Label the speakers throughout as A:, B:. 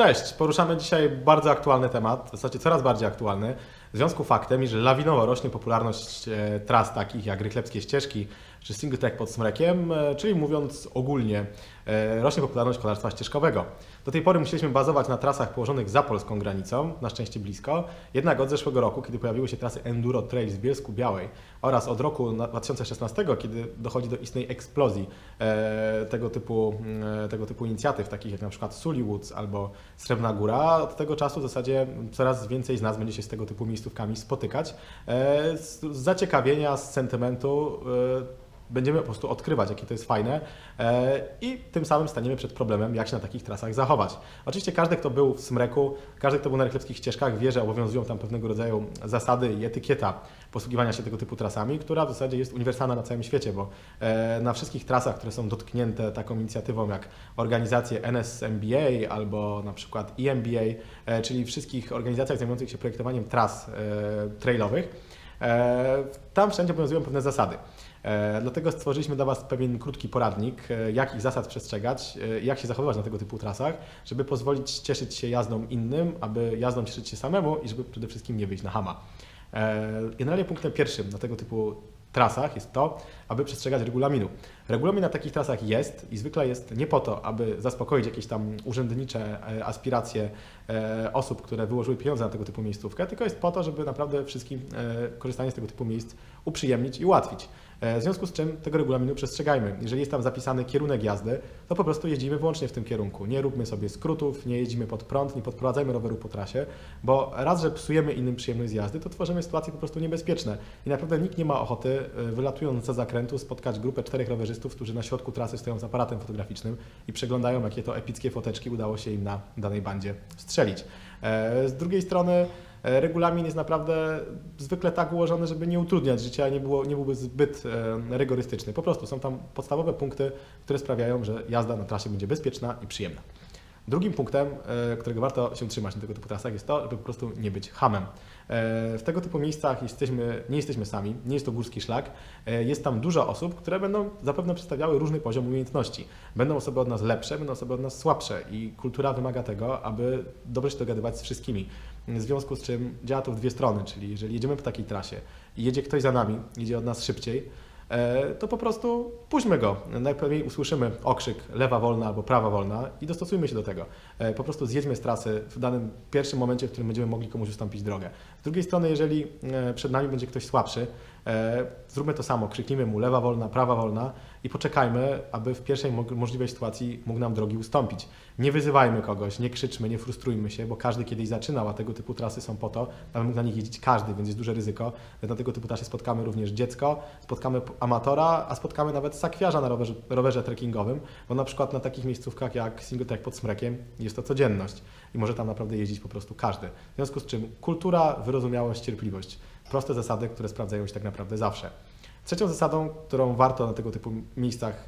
A: Cześć, poruszamy dzisiaj bardzo aktualny temat, w zasadzie coraz bardziej aktualny, w związku faktem, iż lawinowo rośnie popularność e, tras takich jak rychlewskie ścieżki czy single track pod smrekiem, e, czyli mówiąc ogólnie, e, rośnie popularność kolarstwa ścieżkowego. Do tej pory musieliśmy bazować na trasach położonych za polską granicą, na szczęście blisko, jednak od zeszłego roku, kiedy pojawiły się trasy Enduro Trail z Bielsku Białej oraz od roku 2016, kiedy dochodzi do istnej eksplozji tego typu, tego typu inicjatyw, takich jak na przykład Sully Woods albo Srebrna Góra, od tego czasu w zasadzie coraz więcej z nas będzie się z tego typu miejscówkami spotykać. E, z zaciekawienia, z sentymentu e, będziemy po prostu odkrywać, jakie to jest fajne e, i tym samym staniemy przed problemem, jak się na takich trasach zachować. Oczywiście każdy, kto był w Smreku, każdy, kto był na rychlewskich ścieżkach, wie, że obowiązują tam pewnego rodzaju zasady i etykieta posługiwania się tego typu trasami, która w zasadzie jest uniwersalna na całym świecie, bo e, na wszystkich trasach, które są dotknięte taką inicjatywą jak organizacje NSMBA albo na przykład EMBA, e, czyli wszystkich organizacjach zajmujących się projektowaniem tras trailowych, tam wszędzie obowiązują pewne zasady. E, dlatego stworzyliśmy dla Was pewien krótki poradnik, e, jakich zasad przestrzegać, e, jak się zachowywać na tego typu trasach, żeby pozwolić cieszyć się jazdą innym, aby jazdą cieszyć się samemu i żeby przede wszystkim nie wyjść na hama. Generalnie punktem pierwszym na tego typu trasach jest to, aby przestrzegać regulaminu. Regulamin na takich trasach jest i zwykle jest nie po to, aby zaspokoić jakieś tam urzędnicze aspiracje osób, które wyłożyły pieniądze na tego typu miejscówkę, tylko jest po to, żeby naprawdę wszystkim korzystanie z tego typu miejsc uprzyjemnić i ułatwić. E, w związku z czym tego regulaminu przestrzegajmy. Jeżeli jest tam zapisany kierunek jazdy, to po prostu jeździmy wyłącznie w tym kierunku. Nie róbmy sobie skrótów, nie jeździmy pod prąd, nie podprowadzajmy roweru po trasie, bo raz, że psujemy innym przyjemność z jazdy, to tworzymy sytuacje po prostu niebezpieczne. I naprawdę nikt nie ma ochoty, e, wylatując za zakrętu, spotkać grupę czterech rowerzystów, którzy na środku trasy stoją z aparatem fotograficznym i przeglądają, jakie to epickie foteczki udało się im na danej bandzie strzelić. E, z drugiej strony, regulamin jest naprawdę zwykle tak ułożony, żeby nie utrudniać życia, nie, było, nie byłby zbyt e, rygorystyczny. Po prostu są tam podstawowe punkty, które sprawiają, że jazda na trasie będzie bezpieczna i przyjemna. Drugim punktem, e, którego warto się trzymać na tego typu trasach jest to, żeby po prostu nie być hamem. W tego typu miejscach jesteśmy, nie jesteśmy sami, nie jest to górski szlak. Jest tam dużo osób, które będą zapewne przedstawiały różny poziom umiejętności. Będą osoby od nas lepsze, będą osoby od nas słabsze i kultura wymaga tego, aby dobrze się dogadywać z wszystkimi. W związku z czym działa to w dwie strony, czyli jeżeli jedziemy po takiej trasie i jedzie ktoś za nami, jedzie od nas szybciej, e, to po prostu puśćmy go. Najpewniej usłyszymy okrzyk lewa wolna albo prawa wolna i dostosujmy się do tego. E, po prostu zjedźmy z trasy w danym pierwszym momencie, w którym będziemy mogli komuś ustąpić drogę. Z drugiej strony, jeżeli e, przed nami będzie ktoś słabszy, zróbmy to samo, krzyknijmy mu lewa wolna, prawa wolna i poczekajmy, aby w pierwszej możliwej sytuacji mógł nam drogi ustąpić. Nie wyzywajmy kogoś, nie krzyczmy, nie frustrujmy się, bo każdy kiedyś zaczynał, a tego typu trasy są po to, aby mógł na nich jeździć każdy, więc jest duże ryzyko. Na tego typu trasy spotkamy również dziecko, spotkamy amatora, a spotkamy nawet sakwiarza na rowerze, rowerze trekkingowym, bo na przykład na takich miejscówkach jak Single Track pod Smrekiem jest to codzienność i może tam naprawdę jeździć po prostu każdy. W związku z czym kultura, wyrozumiałość, cierpliwość. Proste zasady, które sprawdzają się tak naprawdę zawsze. Trzecią zasadą, którą warto na tego typu miejscach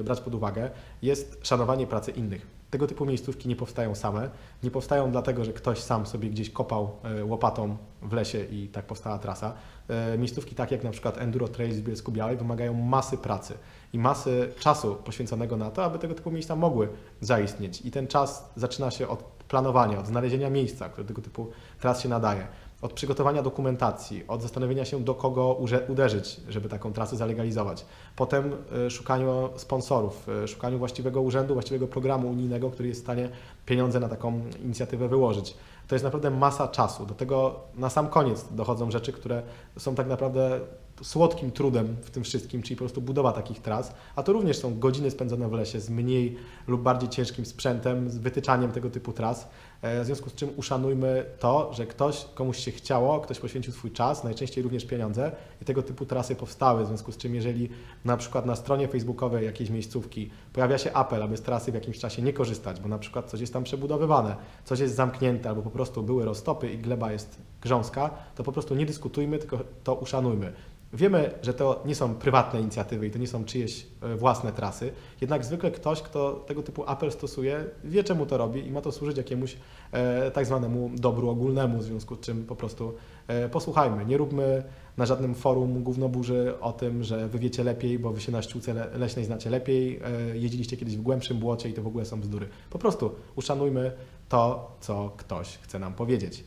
A: e, brać pod uwagę, jest szanowanie pracy innych. Tego typu miejscówki nie powstają same. Nie powstają dlatego, że ktoś sam sobie gdzieś kopał e, łopatą w lesie i tak powstała trasa. E, miejscówki takie jak na przykład Enduro Trails w Bielsku Białej wymagają masy pracy i masy czasu poświęconego na to, aby tego typu miejsca mogły zaistnieć. I ten czas zaczyna się od planowania, od znalezienia miejsca, które tego typu tras się nadaje od przygotowania dokumentacji, od zastanowienia się, do kogo uderzyć, żeby taką trasę zalegalizować. Potem e, szukaniu sponsorów, e, szukaniu właściwego urzędu, właściwego programu unijnego, który jest w stanie pieniądze na taką inicjatywę wyłożyć. To jest naprawdę masa czasu. Do tego na sam koniec dochodzą rzeczy, które są tak naprawdę słodkim trudem w tym wszystkim, czyli po prostu budowa takich tras, a to również są godziny spędzone w lesie z mniej lub bardziej ciężkim sprzętem, z wytyczaniem tego typu tras, e, w związku z czym uszanujmy to, że ktoś, komuś się chciało, ktoś poświęcił swój czas, najczęściej również pieniądze i tego typu trasy powstały, w związku z czym jeżeli na przykład na stronie facebookowej jakiejś miejscówki pojawia się apel, aby z trasy w jakimś czasie nie korzystać, bo na przykład coś jest tam przebudowywane, coś jest zamknięte albo po prostu były roztopy i gleba jest grząska, to po prostu nie dyskutujmy, tylko to uszanujmy. Wiemy, że to nie są prywatne inicjatywy i to nie są czyjeś e, własne trasy, jednak zwykle ktoś, kto tego typu apel stosuje, wie czemu to robi i ma to służyć jakiemuś e, tak zwanemu dobru ogólnemu, w związku z czym po prostu e, posłuchajmy, nie róbmy na żadnym forum gównoburzy o tym, że wy wiecie lepiej, bo wy się na ściółce le- leśnej znacie lepiej, jeździliście kiedyś w głębszym błocie i to w ogóle są bzdury. Po prostu uszanujmy to, co ktoś chce nam powiedzieć.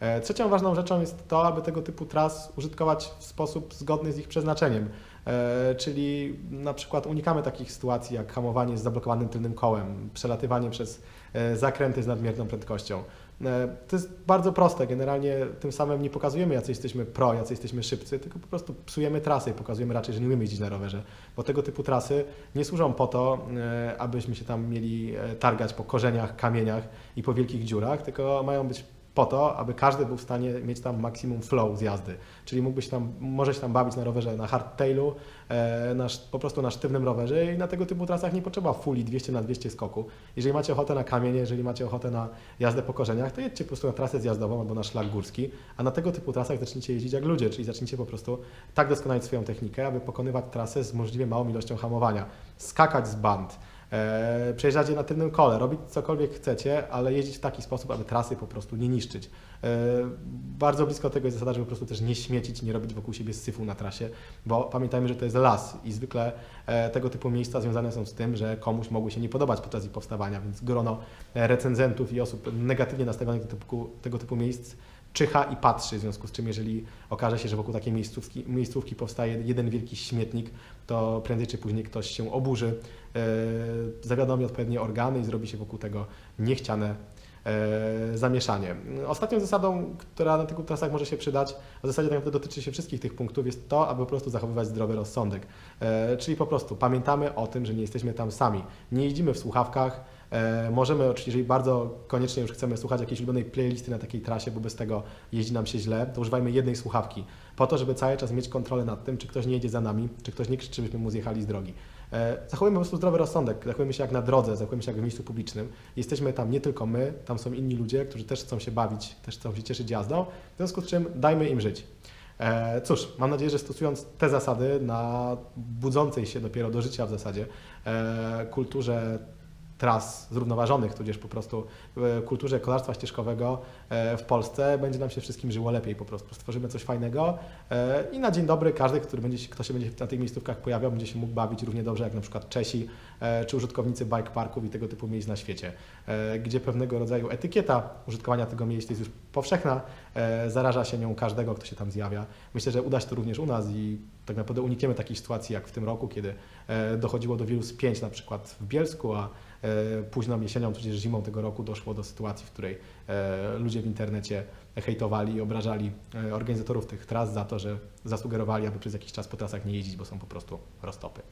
A: E, Trzecią ważną rzeczą jest to, aby tego typu tras użytkować w sposób zgodny z ich przeznaczeniem. E, Czyli na przykład unikamy takich sytuacji jak hamowanie z zablokowanym tylnym kołem, przelatywanie przez e, zakręty z nadmierną prędkością. To jest bardzo proste. Generalnie tym samym nie pokazujemy, jacy jesteśmy pro, jacy jesteśmy szybcy, tylko po prostu psujemy trasę i pokazujemy raczej, że nie umiemy jeździć na rowerze. Bo tego typu trasy nie służą po to, abyśmy się tam mieli targać po korzeniach, kamieniach i po wielkich dziurach, tylko mają być po to, aby każdy był w stanie mieć tam maksimum flow z jazdy. Czyli mógłbyś tam, może się tam bawić na rowerze na hardtailu, e, na, po prostu na sztywnym rowerze i na tego typu trasach nie potrzeba fuli 200 na 200 skoku. Jeżeli macie ochotę na kamienie, jeżeli macie ochotę na jazdę po korzeniach, to jedźcie po prostu na trasę zjazdową albo na szlak górski, a na tego typu trasach zacznijcie jeździć jak ludzie, czyli zacznijcie po prostu tak doskonalić swoją technikę, aby pokonywać trasę z możliwie małą ilością hamowania, skakać z band, e, przejeżdżać je na tylnym kole, robić cokolwiek chcecie, ale jeździć w taki sposób, aby trasy po prostu nie niszczyć. E, bardzo blisko tego jest zasada, żeby po prostu też nie śmiecić, nie robić wokół siebie syfu na trasie, bo pamiętajmy, że to jest las i zwykle e, tego typu miejsca związane są z tym, że komuś mogły się nie podobać podczas ich powstawania, więc grono recenzentów i osób negatywnie nastawionych do typu, tego typu miejsc czyha i patrzy, w związku z czym jeżeli okaże się, że wokół takiej miejscówki, miejscówki powstaje jeden wielki śmietnik, to prędzej czy później ktoś się oburzy, e, zawiadomi odpowiednie organy i zrobi się wokół tego niechciane e, zamieszanie. Ostatnią zasadą, która na tych trasach może się przydać, a w zasadzie tak naprawdę dotyczy się wszystkich tych punktów, jest to, aby po prostu zachowywać zdrowy rozsądek. E, czyli po prostu pamiętamy o tym, że nie jesteśmy tam sami. Nie jeździmy w słuchawkach, możemy, oczywiście, jeżeli bardzo koniecznie już chcemy słuchać jakiejś ulubionej playlisty na takiej trasie, bo bez tego jeździ nam się źle, to używajmy jednej słuchawki, po to, żeby cały czas mieć kontrolę nad tym, czy ktoś nie jedzie za nami, czy ktoś nie krzyczy, byśmy mu zjechali z drogi. E, zachowujmy po prostu zdrowy rozsądek, zachowujmy się jak na drodze, zachowujmy się jak w miejscu publicznym. Jesteśmy tam nie tylko my, tam są inni ludzie, którzy też chcą się bawić, też chcą się cieszyć jazdą, w związku z czym dajmy im żyć. E, Cóż, mam nadzieję, że stosując te zasady na budzącej się dopiero do życia w zasadzie e, kulturze tras zrównoważonych, tudzież po prostu kulturze kolarstwa ścieżkowego e, w Polsce będzie nam się wszystkim żyło lepiej po prostu. Stworzymy coś fajnego e, i na dzień dobry każdy, który będzie, kto się będzie na tych miejscówkach pojawiał, będzie się mógł bawić równie dobrze jak na przykład Czesi e, czy użytkownicy bike parków i tego typu miejsc na świecie, gdzie pewnego rodzaju etykieta użytkowania tego miejsca jest już powszechna, e, zaraża się nią każdego, kto się tam zjawia. Myślę, że uda się to również u nas i tak naprawdę unikniemy takich sytuacji jak w tym roku, kiedy e, dochodziło do wielu spięć na przykład w Bielsku, a e, późną jesienią, tudzież zimą tego roku doszło do sytuacji, w której e, ludzie w internecie hejtowali i obrażali e, organizatorów tych tras za to, że zasugerowali, aby przez jakiś czas po trasach nie jeździć, bo są po prostu roztopy.